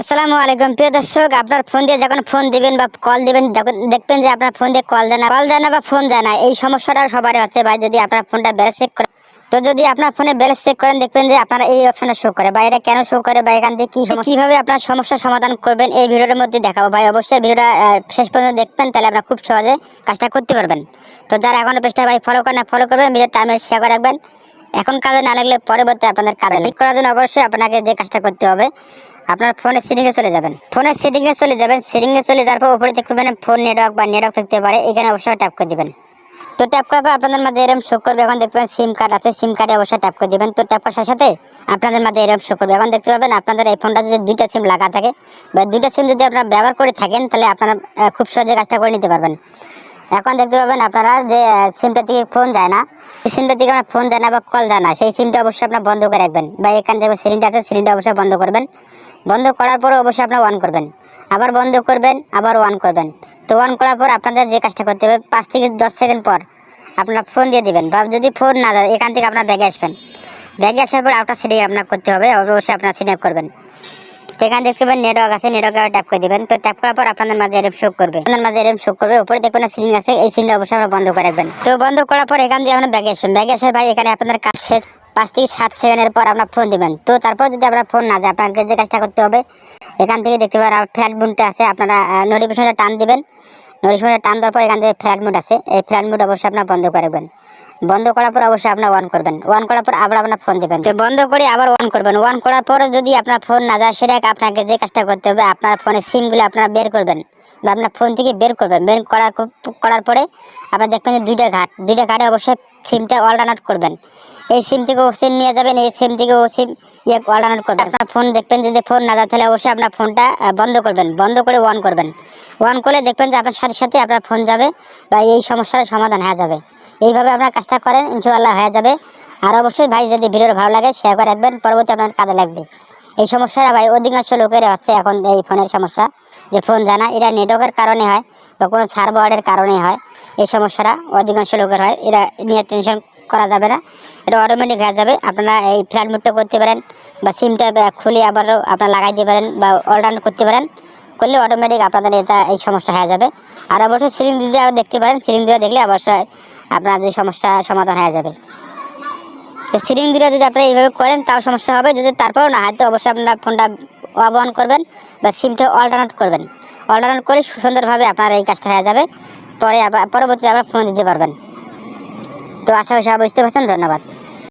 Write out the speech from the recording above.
আসসালামু আলাইকুম। প্রিয় দর্শক, আপনার ফোন দিয়ে যখন ফোন দিবেন বা কল দিবেন দেখবেন যে আপনার ফোন দিয়ে কল যায় না। কল যায় না বা ফোন যায় না। এই সমস্যাটা সবারই হচ্ছে ভাই, যদি আপনার ফোনটা ব্যালেন্স চেক করে তো যদি আপনার ফোনে ব্যালেন্স চেক করেন, দেখবেন যে আপনার এই অপশনে শো করে। বা এটা কেন শো করে? বা এখান থেকে কীভাবে আপনার সমস্যার সমাধান করবেন? এই ভিডিওর মধ্যে দেখাবো। ভাই, অবশ্যই ভিডিওটা শেষ পর্যন্ত দেখবেন, তাহলে আপনারা খুব সহজে কাজটা করতে পারবেন। তো যারা এখনও পেজটা ভাই ফলো করেন ফলো করবেন ভিডিও টাইমে শেয়ার করে রাখবেন। এখন কাজে না লাগলে পরবর্তী আপনাদের কাজে ক্লিক করার জন্য অবশ্যই আপনাকে যে কাজটা করতে হবে, আপনার ফোনের সেটিংয়ে চলে যাবেন। ফোনের সেটিংয়ে চলে যাবেন সেটিংয়ে চলে যাওয়ার পর উপরে দেখতে পাবেন ফোন নেটওয়ার্ক বা নেটওয়ার্ক থাকতে পারে, এখানে অবশ্যই ট্যাপ করে দিবেন। তো ট্যাপ করার পর আপনাদের মাঝে এরকম শো করবে, এখন দেখতে পাবেন সিম কার্ড আছে সিম কার্ডে অবশ্যই ট্যাপ করে দিবেন। তো ট্যাপ করার সাথে আপনাদের মাঝে এরকম শো করবে। এখন দেখতে পাবেন আপনাদের এই ফোনটা যদি দুইটা সিম লাগা থাকে, বা দুইটা সিম যদি আপনারা ব্যবহার করে থাকেন, তাহলে আপনারা খুব সহজে কাজটা করে নিতে পারবেন। এখন দেখতে পাবেন আপনারা যে সিমটা থেকে ফোন যায় না। সিমটা থেকে আপনার ফোন যায় না বা কল যায় না। সেই সিমটা অবশ্যই আপনার বন্ধ করে রাখবেন। বা এখান যে সিলিন্ডার আছে, সিলিন্ডার অবশ্যই বন্ধ করবেন। বন্ধ করার পরে অবশ্যই আপনার অন করবেন। আবার বন্ধ করবেন, আবার অন করবেন। তো অন করার পর আপনাদের যে কাজটা করতে হবে, পাঁচ থেকে দশ সেকেন্ড পর আপনার ফোন দিয়ে দিবেন। বা যদি ফোন না যায়, এখান থেকে আপনার ব্যাগে আসবেন। ব্যাগে আসার পর আউটার সেটিং আপনার করতে হবে, অবশ্যই আপনার সিনেক করবেন। সেখানে দেখতে পাবেন নেটওয়ার্ক আছে নেটওয়ার্কে ট্যাপ করে দিবেন। তো ট্যাপ করার পর আপনাদের মাঝে এরম শো করবে। আপনার মাঝে এরম শো করবে, উপরে দেখবেন সিলিং আছে, এই সিলিংটা অবশ্যই আপনারা বন্ধ করে রাখবেন। তো বন্ধ করার পর এখান দিয়ে আপনার ব্যাগে আসবেন। ব্যাগে আসার ভাই এখানে আপনাদের কাজ শেষ। পাঁচ থেকে সাত সেকেন্ডের পর আপনার ফোন দিবেন। তো তারপর যদি আপনার ফোন না যায় আপনাকে যে কাজটা করতে হবে, এখান থেকে দেখতে পাবেন ফ্ল্যাট বুনটা আছে, আপনারা নোটিফিকেশনটা টান দিবেন। নোটিফিকেশনটা টান দেওয়ার পর এখান থেকে ফ্ল্যাট মুড আছে। এই ফ্ল্যাট মুড অবশ্যই আপনার বন্ধ করে করবেন বন্ধ করার পর অবশ্যই আপনার অন করবেন। অন করার পর আবার আপনার ফোন দেবেন তো বন্ধ করে আবার অন করবেন। অন করার পরে যদি আপনার ফোন না যায়, সেটা আপনাকে যে কাজটা করতে হবে, আপনার ফোনের সিমগুলো আপনারা বের করবেন বা আপনার ফোন থেকে বের করবেন। বের করার করার পরে আপনার দেখবেন যে দুইটা ঘাট। দুইটা ঘাটে অবশ্যই সিমটা অল্টারনেট করবেন। এই সিম থেকে ও সিম নিয়ে যাবেন, এই সিম থেকে ও সিম ইয়ে অল্টারনেট করবেন। আপনার ফোন দেখবেন যদি ফোন না যায়, তাহলে অবশ্যই আপনার ফোনটা বন্ধ করবেন, বন্ধ করে অন করবেন। অন করলে দেখবেন যে আপনার সাথে সাথে আপনার ফোন যাবে বা এই সমস্যার সমাধান হয়ে যাবে। এইভাবে আপনার কাজটা করেন, ইনশাআল্লাহ হয়ে যাবে। আর অবশ্যই ভাই, যদি ভিডিওটা ভালো লাগে শেয়ার করে রাখবেন, পরবর্তী আপনার কাজে লাগবে। এই সমস্যাটা ভাই অধিকাংশ লোকের হচ্ছে এখন এই ফোনের সমস্যা। যে ফোন জানা, এটা নেটওয়ার্কের কারণে হয় বা কোনো সার্ভারের কারণে হয়। এই সমস্যাটা অধিকাংশ লোকের হয়। এটা নিয়ে টেনশন করা যাবে না। এটা অটোমেটিক হয়ে যাবে। আপনারা এই ফ্ল্যাট মুডটা করতে পারেন বা সিমটা খুলে আবারও আপনারা লাগাই দিতে পারেন বা অল্টারনেট করতে পারেন। করলে অটোমেটিক আপনাদের এটা এই সমস্যা হয়ে যাবে। আর অবশ্যই সিলিং দিতে আরও দেখতে পারেন। সিলিং দিয়ে দেখলে অবশ্যই আপনার যে সমস্যা সমাধান হয়ে যাবে। তো সিলিং দিয়ে যদি আপনারা এইভাবে করেন, তাও সমস্যা হবে। যদি তারপর না হয়, তো অবশ্যই আপনারা ফোনটা অফ অন করবেন বা সিমটা অল্টারনেট করবেন। অল্টারনেট করে সুন্দরভাবে আপনার এই কাজটা হয়ে যাবে। পরে আবার, পরবর্তীতে আপনার ফোন দিতে পারবেন। তো আশা করি সবাই বুঝতে পারছেন। ধন্যবাদ।